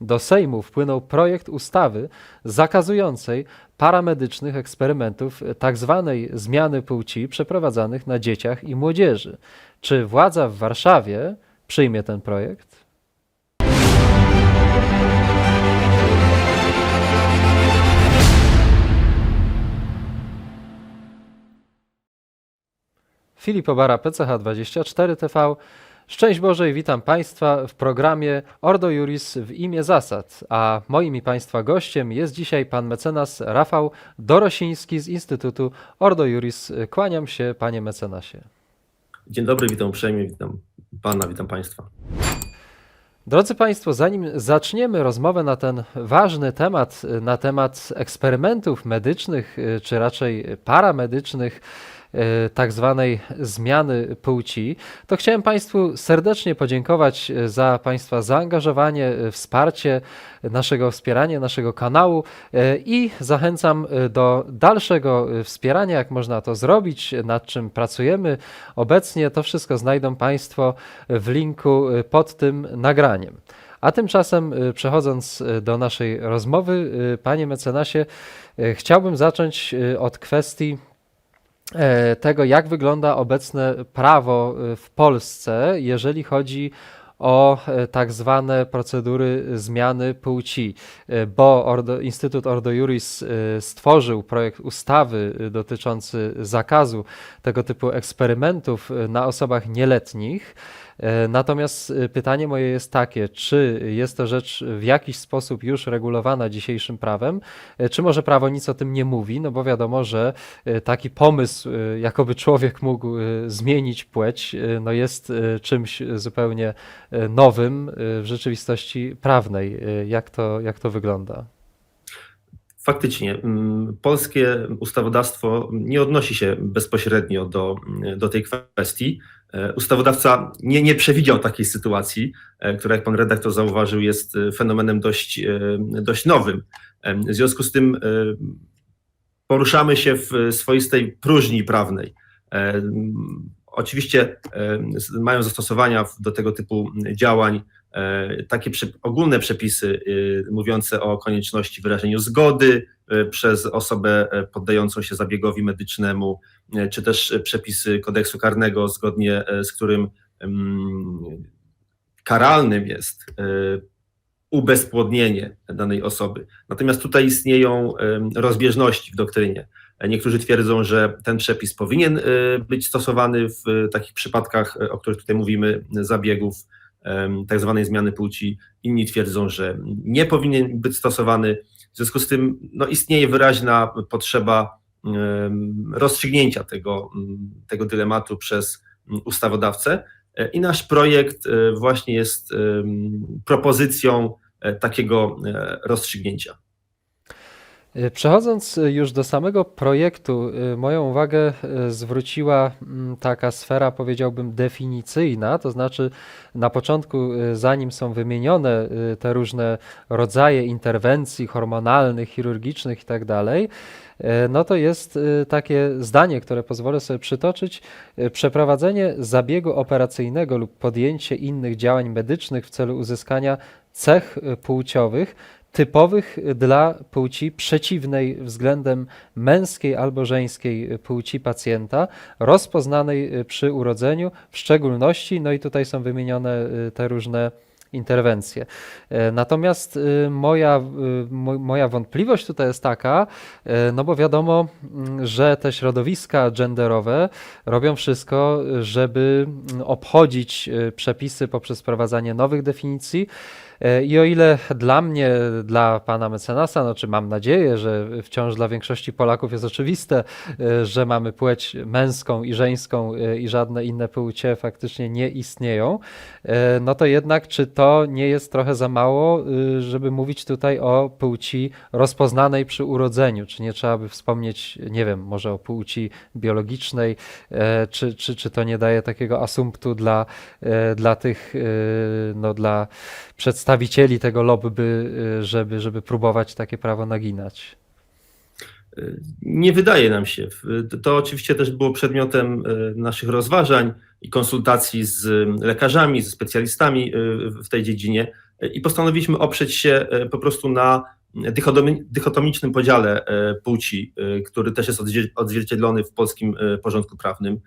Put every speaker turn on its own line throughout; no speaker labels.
do Sejmu wpłynął projekt ustawy zakazującej paramedycznych eksperymentów tzw. zmiany płci przeprowadzanych na dzieciach i młodzieży. Czy władza w Warszawie przyjmie ten projekt? Filip Obara, PCH24 TV. Szczęść Boże i witam Państwa w programie Ordo Juris w imię zasad. A moim i Państwa gościem jest dzisiaj pan mecenas Rafał Dorosiński z Instytutu Ordo Juris. Kłaniam się, panie mecenasie.
Dzień dobry, witam uprzejmie, witam pana, witam państwa.
Drodzy Państwo, zanim zaczniemy rozmowę na ten ważny temat, na temat eksperymentów medycznych, czy raczej paramedycznych, tak zwanej zmiany płci, to chciałem Państwu serdecznie podziękować e, za Państwa zaangażowanie, e, wsparcie naszego wspierania, naszego kanału e, i zachęcam e, do dalszego e, wspierania, jak można to zrobić, nad czym pracujemy obecnie. To wszystko znajdą Państwo w linku e, pod tym nagraniem. A tymczasem, e, przechodząc e, do naszej rozmowy, e, panie mecenasie, e, chciałbym zacząć e, od kwestii e, tego, jak wygląda obecne prawo e, w Polsce, jeżeli chodzi o e, tak zwane procedury zmiany płci, E, bo Ordo, Instytut Ordo Juris e, stworzył projekt ustawy e, dotyczący zakazu tego typu eksperymentów e, na osobach nieletnich. E, Natomiast e, pytanie moje jest takie, czy jest to rzecz w jakiś sposób już regulowana dzisiejszym prawem, e, czy może prawo nic o tym nie mówi, no bo wiadomo, że taki pomysł, jakoby człowiek mógł zmienić płeć, no jest czymś zupełnie nowym w rzeczywistości prawnej. Jak to, jak to wygląda?
Faktycznie, polskie ustawodawstwo nie odnosi się bezpośrednio do, do tej kwestii. E, Ustawodawca nie, nie przewidział takiej sytuacji, e, która, jak pan redaktor zauważył, jest e, fenomenem dość, dość nowym. W związku z tym poruszamy się w swoistej próżni prawnej. Oczywiście mają zastosowania do tego typu działań e, takie ogólne przepisy e, mówiące o konieczności wyrażenia zgody e, przez osobę e, poddającą się zabiegowi medycznemu, czy też przepisy kodeksu karnego, zgodnie z którym karalnym jest ubezpłodnienie danej osoby. Natomiast tutaj istnieją rozbieżności w doktrynie. Niektórzy twierdzą, że ten przepis powinien e, być stosowany w e, takich przypadkach, e, o których tutaj mówimy, zabiegów tak zwanej zmiany płci. Inni twierdzą, że nie powinien być stosowany. W związku z tym no, istnieje wyraźna potrzeba rozstrzygnięcia tego, tego dylematu przez ustawodawcę. E, I nasz projekt e, właśnie jest propozycją e, takiego rozstrzygnięcia.
E, Przechodząc e, już do samego projektu, e, moją uwagę zwróciła mm, taka sfera, powiedziałbym, definicyjna, to znaczy na początku, zanim są wymienione te różne rodzaje interwencji hormonalnych, chirurgicznych itd., e, no to jest takie zdanie, które pozwolę sobie przytoczyć. Przeprowadzenie zabiegu operacyjnego lub podjęcie innych działań medycznych w celu uzyskania cech płciowych typowych dla płci przeciwnej względem męskiej albo żeńskiej płci pacjenta, rozpoznanej y, przy urodzeniu, w szczególności, no i tutaj są wymienione y, te różne interwencje. E, Natomiast moja, mo- moja wątpliwość tutaj jest taka, e, no bo wiadomo, mm, że te środowiska genderowe robią wszystko, żeby mm, obchodzić przepisy poprzez wprowadzanie nowych definicji. E, I o ile dla mnie, dla pana mecenasa, no czy mam nadzieję, że wciąż dla większości Polaków jest oczywiste, e, że mamy płeć męską i żeńską e, i żadne inne płcie faktycznie nie istnieją, no to jednak czy to nie jest trochę za mało, żeby mówić tutaj o płci rozpoznanej przy urodzeniu? Czy nie trzeba by wspomnieć, nie wiem, może o płci biologicznej, czy, czy, czy to nie daje takiego asumptu dla, dla tych, no dla przedstawicieli tego lobby, y, żeby, żeby próbować takie prawo naginać.
Nie wydaje nam się. To- oczywiście też było przedmiotem e, naszych rozważań i konsultacji z lekarzami, ze specjalistami w tej dziedzinie. i postanowiliśmy oprzeć się po prostu na dychotomi- dychotomicznym podziale płci, który też jest odzwier- odzwierciedlony w polskim porządku prawnym,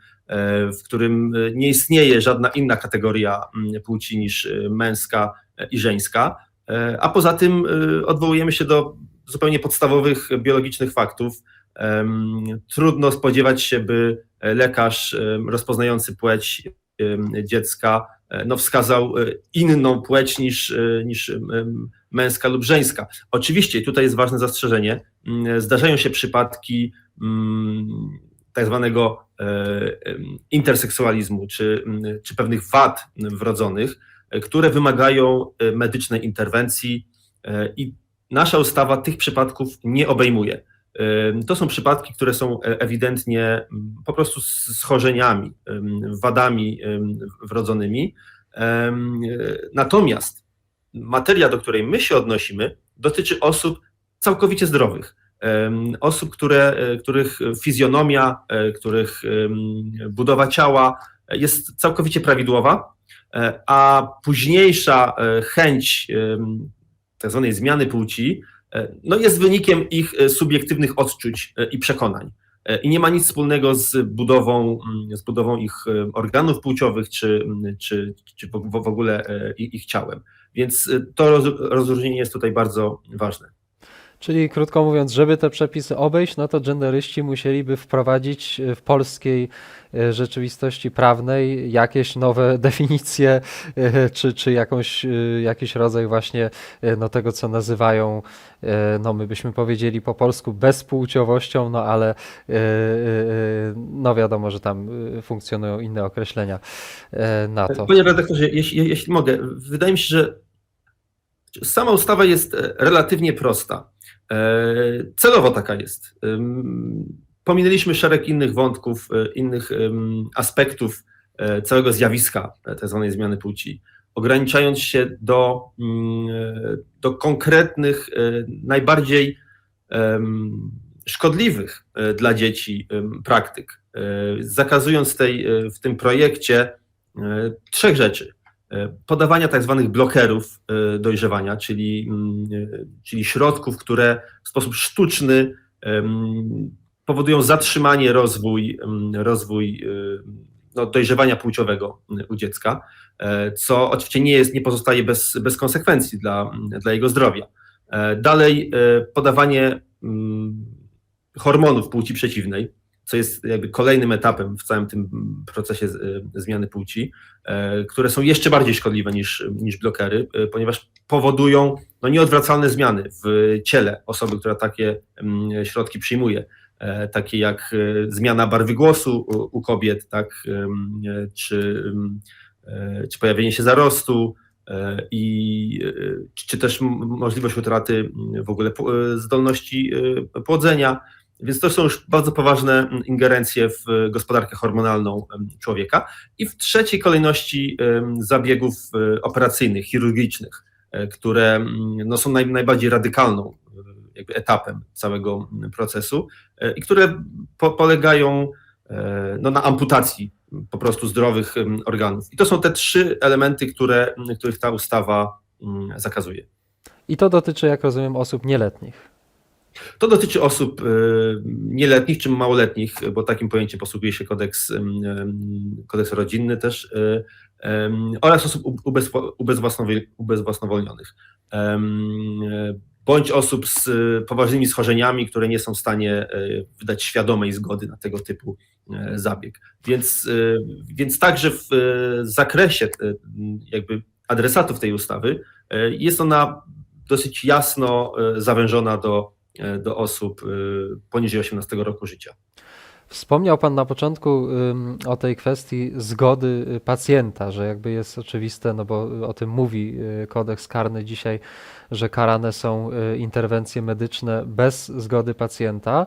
w którym nie istnieje żadna inna kategoria mm, płci niż męska i żeńska, E, a poza tym e, odwołujemy się do zupełnie podstawowych biologicznych faktów. Trudno spodziewać się, by lekarz rozpoznający płeć dziecka e, no, wskazał inną płeć niż, niż męska lub żeńska. Oczywiście tutaj jest ważne zastrzeżenie. mm, Zdarzają się przypadki mm, tak zwanego interseksualizmu czy, mm, czy pewnych wad wrodzonych, które wymagają e, medycznej interwencji e, i nasza ustawa tych przypadków nie obejmuje. E, To są przypadki, które są ewidentnie po prostu schorzeniami, wadami wrodzonymi. Natomiast materia, do której my się odnosimy, dotyczy osób całkowicie zdrowych. Osób, które, których fizjonomia, których budowa ciała jest całkowicie prawidłowa, a późniejsza e, chęć em, tak zwanej zmiany płci e, no jest wynikiem ich e, subiektywnych odczuć e, i przekonań. E, I nie ma nic wspólnego z budową, mm, z budową ich e, organów płciowych, czy, mm, czy, czy w ogóle e, ich ciałem. Więc e, to roz- rozróżnienie jest tutaj bardzo ważne.
Czyli krótko mówiąc, żeby te przepisy obejść, no to genderyści musieliby wprowadzić e, w polskiej e, rzeczywistości prawnej jakieś nowe definicje, e, czy, czy jakąś, jakiś rodzaj właśnie no, tego, co nazywają, no my byśmy powiedzieli po polsku bezpłciowością, no ale no wiadomo, że tam funkcjonują inne określenia na to.
Panie redaktorze, jeśli, jeśli mogę, wydaje mi się, że sama ustawa jest relatywnie prosta. E, Celowo taka jest. Pominęliśmy szereg innych wątków, e, innych aspektów e, całego zjawiska tzw. zmiany płci, ograniczając się do, mm, do konkretnych, najbardziej szkodliwych dla dzieci praktyk, zakazując tej, w tym projekcie trzech rzeczy. E, Podawania tak zwanych blokerów e, dojrzewania, czyli, mm, e, czyli środków, które w sposób sztuczny powodują zatrzymanie rozwój, rozwój no, dojrzewania płciowego u dziecka, co oczywiście nie, jest, nie pozostaje bez, bez konsekwencji dla, dla jego zdrowia. Dalej podawanie hormonów płci przeciwnej, co jest jakby kolejnym etapem w całym tym procesie e, zmiany płci, e, które są jeszcze bardziej szkodliwe niż, niż blokery, e, ponieważ powodują no, nieodwracalne zmiany w ciele osoby, która takie mm, środki przyjmuje, takie jak zmiana barwy głosu u, kobiet, tak, czy, e, czy pojawienie się zarostu, i czy też możliwość utraty w ogóle zdolności płodzenia. Więc to są już bardzo poważne ingerencje w e, gospodarkę hormonalną człowieka. I w trzeciej kolejności zabiegów e, operacyjnych, chirurgicznych, e, które no, są naj, najbardziej radykalną jakby etapem całego procesu i które po, polegają no, na amputacji po prostu zdrowych organów. I to są te trzy elementy, które, których ta ustawa zakazuje.
I to dotyczy, jak rozumiem, osób nieletnich.
To dotyczy osób e, nieletnich czy małoletnich, bo takim pojęciem posługuje się kodeks, kodeks rodzinny też, e, oraz osób ubezwłasnowolnionych, bądź osób z e, poważnymi schorzeniami, które nie są w stanie wydać świadomej zgody na tego typu zabieg. Więc, więc także w zakresie jakby adresatów tej ustawy jest ona dosyć jasno zawężona do do osób e, poniżej 18 roku życia.
Wspomniał Pan na początku o tej kwestii zgody y, pacjenta, że jakby jest oczywiste, no bo o tym mówi y, kodeks karny dzisiaj, że karane są y, interwencje medyczne bez zgody pacjenta.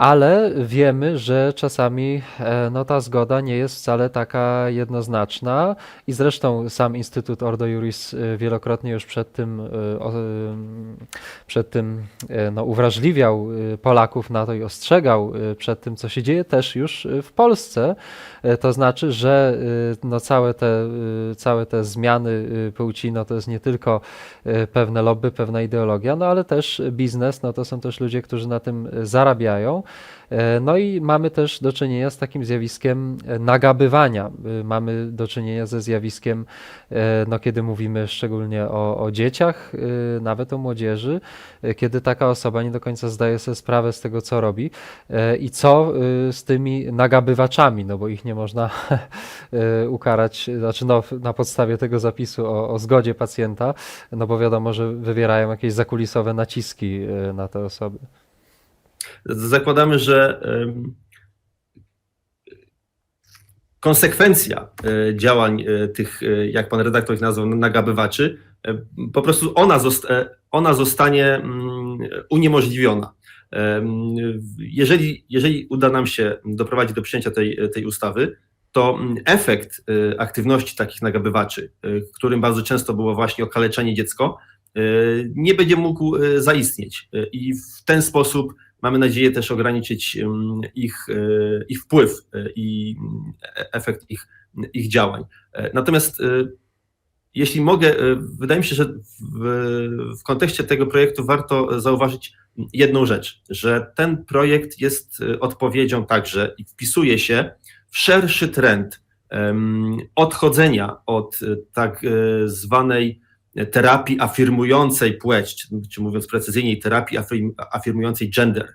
Ale wiemy, że czasami e, no, ta zgoda nie jest wcale taka jednoznaczna i zresztą sam Instytut Ordo Juris e, wielokrotnie już przed tym, e, przed tym no, uwrażliwiał Polaków na to i ostrzegał przed tym, co się dzieje też już w Polsce. To znaczy, że no, całe, te, całe te zmiany płci no, to jest nie tylko pewne lobby, pewna ideologia, no ale też biznes, no to są też ludzie, którzy na tym zarabiają. E, No i mamy też do czynienia z takim zjawiskiem e, nagabywania. E, Mamy do czynienia ze zjawiskiem, no kiedy mówimy szczególnie o, o dzieciach, nawet o młodzieży, kiedy taka osoba nie do końca zdaje sobie sprawę z tego, co robi i co z tymi nagabywaczami, no bo ich nie można ukarać, znaczy no, na podstawie tego zapisu o, o zgodzie pacjenta, no bo wiadomo, że wywierają jakieś zakulisowe naciski na te osoby.
Zakładamy, że konsekwencja e, działań e, tych, e, jak pan redaktor ich nazwał, nagabywaczy, po prostu ona, zost, e, ona zostanie mm, uniemożliwiona. Em, Jeżeli, jeżeli uda nam się doprowadzić do przyjęcia tej, tej ustawy, to mm, efekt aktywności takich nagabywaczy, którym bardzo często było właśnie okaleczenie dziecko, nie będzie mógł zaistnieć. I w ten sposób mamy nadzieję też ograniczyć ich, e, ich wpływ e, i e- efekt ich, ich działań. Natomiast jeśli mogę, wydaje mi się, że w, w kontekście tego projektu warto zauważyć jedną rzecz, że ten projekt jest odpowiedzią także i wpisuje się w szerszy trend odchodzenia od tak zwanej terapii afirmującej płeć, czy, mówiąc precyzyjniej, terapii afirm, afirmującej gender,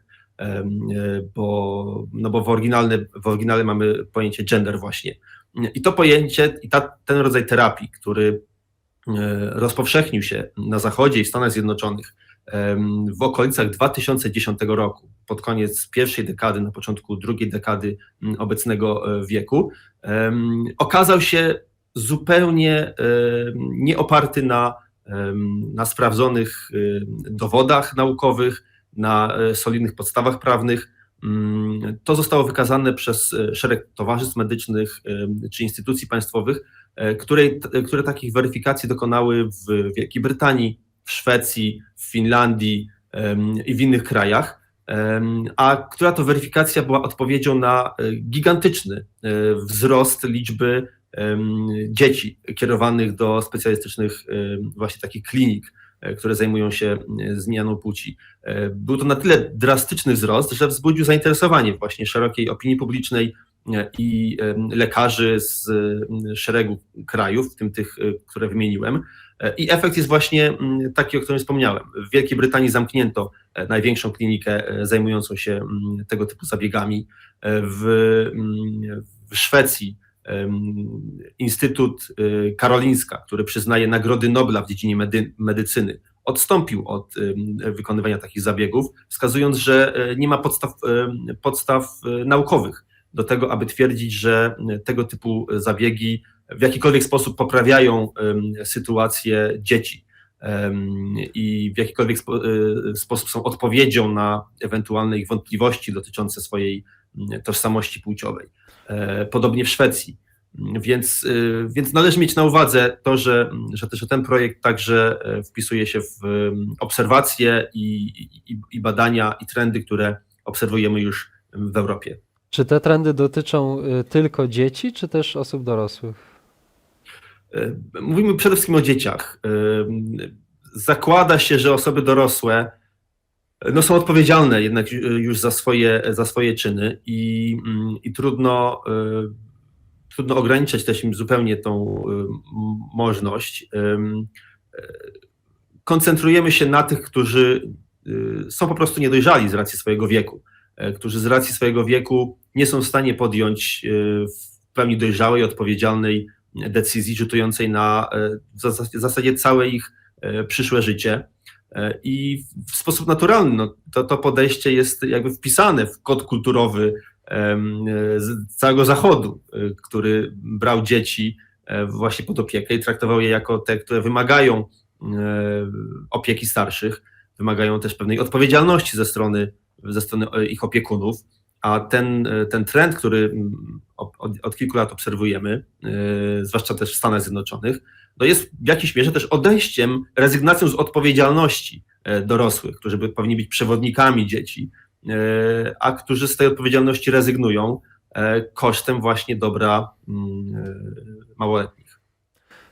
bo, no bo w, oryginalne, w oryginale mamy pojęcie gender właśnie. I to pojęcie, i ta, ten rodzaj terapii, który e, rozpowszechnił się na Zachodzie i w Stanach Zjednoczonych w okolicach 2010 roku, pod koniec pierwszej dekady, na początku drugiej dekady obecnego e, wieku, okazał się zupełnie em, nieoparty na, em, na sprawdzonych em, dowodach naukowych, na e, solidnych podstawach prawnych. Mm, To zostało wykazane przez e, szereg towarzystw medycznych czy instytucji państwowych, e, które, które takich weryfikacji dokonały w Wielkiej Brytanii, w Szwecji, w Finlandii i w innych krajach, a która to weryfikacja była odpowiedzią na e, gigantyczny e, wzrost liczby dzieci kierowanych do specjalistycznych właśnie takich klinik, e, które zajmują się e, zmianą płci. E, Był to na tyle drastyczny wzrost, że wzbudził zainteresowanie właśnie szerokiej opinii publicznej i lekarzy z szeregu krajów, w tym tych, które wymieniłem. I efekt jest właśnie taki, o którym wspomniałem. W Wielkiej Brytanii zamknięto największą klinikę zajmującą się tego typu zabiegami. W, w Szwecji Instytut e, Karolińska, który przyznaje nagrody Nobla w dziedzinie medy, medycyny, odstąpił od wykonywania takich zabiegów, wskazując, że e, nie ma podstaw, em, podstaw e, naukowych do tego, aby twierdzić, że e, tego typu zabiegi w jakikolwiek sposób poprawiają sytuację dzieci i w jakikolwiek spo, e, sposób są odpowiedzią na ewentualne ich wątpliwości dotyczące swojej tożsamości płciowej. E, Podobnie w Szwecji. Więc, e, więc należy mieć na uwadze to, że, że też ten projekt także e, wpisuje się w obserwacje i, i, i badania i trendy, które obserwujemy już w Europie.
Czy te trendy dotyczą y, tylko dzieci, czy też osób dorosłych?
Mówimy przede wszystkim o dzieciach. Zakłada się, że osoby dorosłe no, są odpowiedzialne jednak ju- już za swoje, za swoje czyny i, mm, i trudno, e, trudno ograniczać też im zupełnie tą m- możliwość. E, Koncentrujemy się na tych, którzy są po prostu niedojrzali z racji swojego wieku, którzy z racji swojego wieku nie są w stanie podjąć w pełni dojrzałej, odpowiedzialnej decyzji rzutującej na w zas- w zasadzie całe ich przyszłe życie. E, I w sposób naturalny no, to, to podejście jest jakby wpisane w kod kulturowy e, z całego Zachodu, e, który brał dzieci właśnie pod opiekę i traktował je jako te, które wymagają opieki starszych, wymagają też pewnej odpowiedzialności ze strony ze strony ich opiekunów, a ten, ten trend, który mm, od, od, kilku lat obserwujemy, zwłaszcza też w Stanach Zjednoczonych, no jest w jakiejś mierze też odejściem, rezygnacją z odpowiedzialności e, dorosłych, którzy powinni być przewodnikami dzieci, e, a którzy z tej odpowiedzialności rezygnują e, kosztem właśnie dobra mm, małoletnich.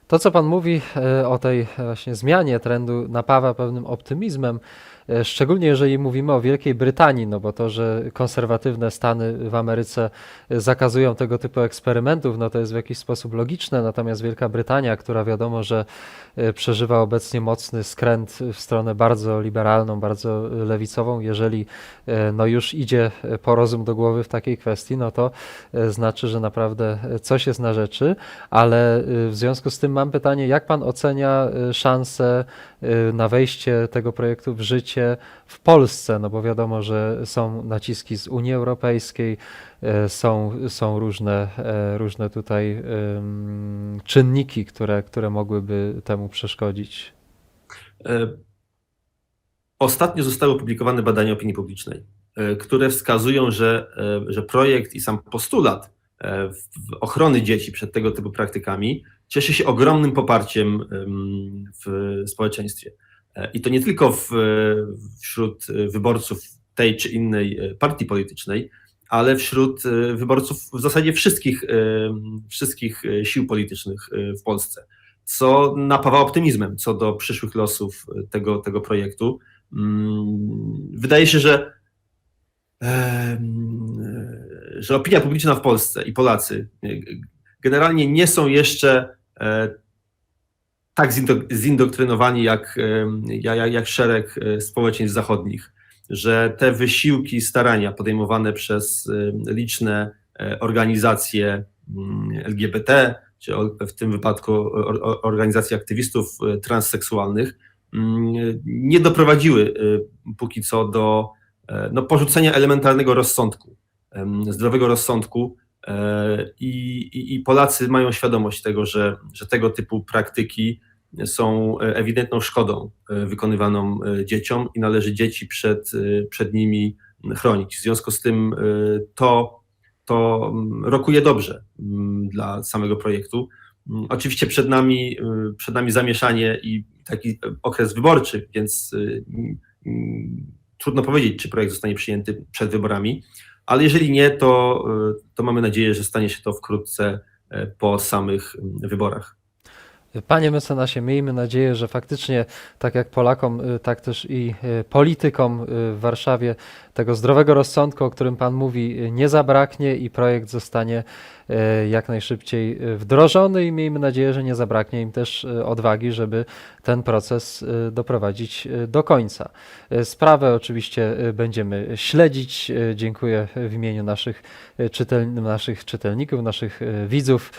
To, co Pan mówi e, o tej właśnie zmianie trendu, napawa pewnym optymizmem, e, szczególnie jeżeli mówimy o Wielkiej Brytanii, no bo to, że konserwatywne Stany w Ameryce e, zakazują tego typu eksperymentów, no to jest w jakiś sposób logiczne, natomiast Wielka Brytania, która wiadomo, że e, przeżywa obecnie mocny skręt w stronę bardzo liberalną, bardzo lewicową, jeżeli e, no już idzie e, po rozum do głowy w takiej kwestii, no to e, znaczy, że naprawdę e, coś jest na rzeczy, ale w związku z tym mam pytanie, jak pan ocenia y, szanse y, na wejście tego projektu w życie w Polsce? No bo wiadomo, że są naciski z Unii Europejskiej, y, są, są różne, różne tutaj czynniki, które, które mogłyby temu przeszkodzić.
E, Ostatnio zostały opublikowane badania opinii publicznej, e, które wskazują, że, e, że projekt i sam postulat ochrony dzieci przed tego typu praktykami cieszy się ogromnym poparciem em, w społeczeństwie. E, I to nie tylko w, wśród wyborców tej czy innej e, partii politycznej, ale wśród e, wyborców w zasadzie wszystkich, wszystkich sił politycznych w Polsce, co napawa optymizmem co do przyszłych losów tego, tego projektu. Mm, Wydaje się, że, że opinia publiczna w Polsce i Polacy generalnie nie są jeszcze e, tak zindo- zindoktrynowani jak, ja- jak, jak szereg e, społeczeństw zachodnich, że te wysiłki, starania podejmowane przez e, liczne e, organizacje mm, LGBT, czy w tym wypadku or- or- organizacje aktywistów e, transseksualnych, mm, nie doprowadziły e, póki co do e, no, porzucenia elementarnego rozsądku, zdrowego rozsądku. E, I, i, Polacy mają świadomość tego, że, że tego typu praktyki są ewidentną szkodą e, wykonywaną e, dzieciom i należy dzieci przed, przed nimi chronić. W związku z tym to, to mm, rokuje dobrze mm, dla samego projektu. Mm, Oczywiście przed nami, przed nami zamieszanie i taki okres wyborczy, więc trudno powiedzieć, czy projekt zostanie przyjęty przed wyborami, ale jeżeli nie, to, y, to mamy nadzieję, że stanie się to wkrótce e, po samych mm, wyborach.
Panie mecenasie, miejmy nadzieję, że faktycznie tak jak Polakom, y, tak też i y, politykom y, w Warszawie tego zdrowego rozsądku, o którym Pan mówi, nie zabraknie i projekt zostanie jak najszybciej wdrożony i miejmy nadzieję, że nie zabraknie im też odwagi, żeby ten proces doprowadzić do końca. Sprawę oczywiście będziemy śledzić. Dziękuję w imieniu naszych, czytel, naszych czytelników, naszych widzów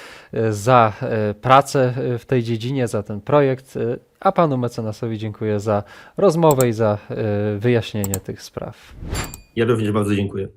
za pracę w tej dziedzinie, za ten projekt, y, a panu mecenasowi dziękuję za rozmowę i za y, wyjaśnienie tych spraw.
Ja również bardzo dziękuję.